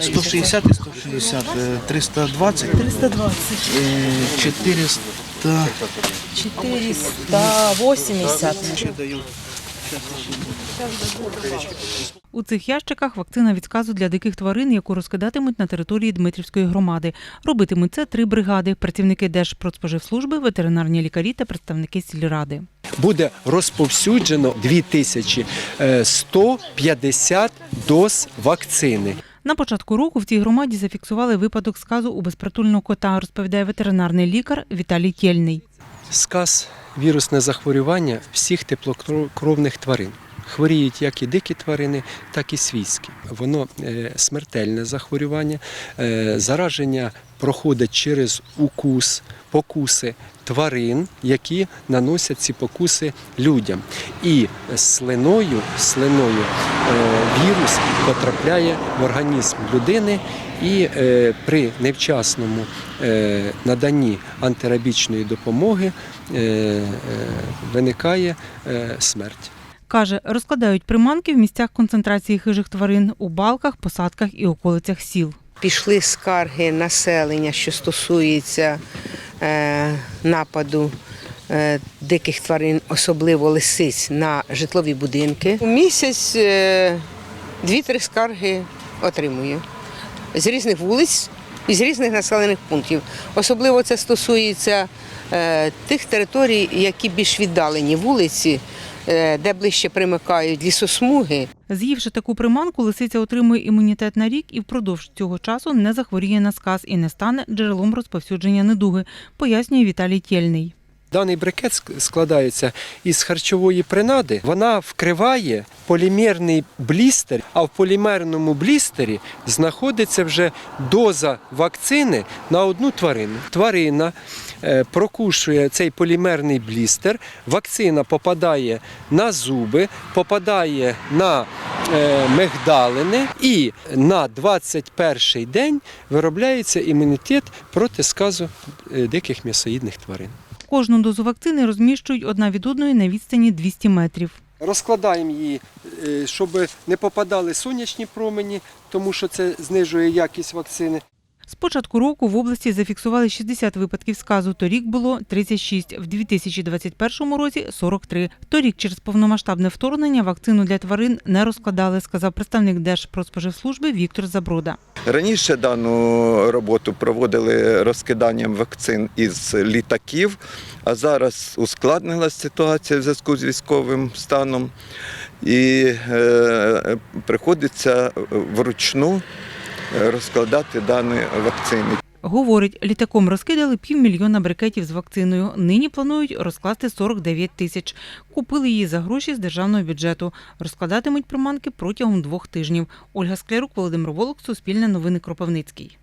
160 і 160, е, 320, 320, е, 400. 480. Ще даю. У цих ящиках вакцина від сказу для диких тварин, яку розкидатимуть на території Дмитрівської громади. Робитимуть це три бригади: працівники Держпродспоживслужби, ветеринарні лікарі та представники сільради. буде розповсюджено 2150 доз вакцини. На початку року в цій громаді зафіксували випадок сказу у безпритульного кота, розповідає ветеринарний лікар Віталій Кельний. Сказ вірусне захворювання всіх теплокровних тварин. Хворіють як і дикі тварини, так і свійські. Воно е, смертельне захворювання. Е, Зараження проходить через укус, покуси тварин, які наносять ці покуси людям. І слиною, слиною е, вірус потрапляє в організм людини і е, при невчасному е, наданні антирабічної допомоги е, е, виникає е, смерть. Каже, розкладають приманки в місцях концентрації хижих тварин у балках, посадках і околицях сіл. Пішли скарги населення, що стосується е, нападу е, диких тварин, особливо лисиць, на житлові будинки. У місяць е, дві-три скарги отримую з різних вулиць і з різних населених пунктів. Особливо це стосується е, тих територій, які більш віддалені вулиці, е, де ближче примикають лісосмуги. З'ївши таку приманку, лисиця отримує імунітет на рік і впродовж цього часу не захворіє на сказ і не стане джерелом розповсюдження недуги, пояснює Віталій Тєльний. Даний брикет складається із харчової принади. Вона вкриває полімерний блістер, а в полімерному блістері знаходиться вже доза вакцини на одну тварину. Тварина е, прокушує цей полімерний блістер, вакцина попадає на зуби, попадає на е, мигдалини, і на 21 день виробляється імунітет проти сказу е, диких м'ясоїдних тварин. Кожну дозу вакцини розміщують одна від одної на відстані 200 метрів. Розкладаємо її, е, щоб не попадали сонячні промені, тому що це знижує якість вакцини. З початку року в області зафіксували 60 випадків сказу. Торік було 36, в 2021 році 43. Торік через повномасштабне вторгнення вакцину для тварин не розкладали, сказав представник Держпродспоживслужби Віктор Заброда. Раніше дану роботу проводили розкиданням вакцин із літаків, а зараз ускладнилася ситуація в зв'язку з військовим станом і е, приходиться вручну розкладати дані вакцини. Говорить, літаком розкидали півмільйона брикетів з вакциною. Нині планують розкласти 49 тисяч. Купили її за гроші з державного бюджету. Розкладатимуть приманки протягом двох тижнів. Ольга Склярук, Володимир Волок, Суспільне новини Кропивницький.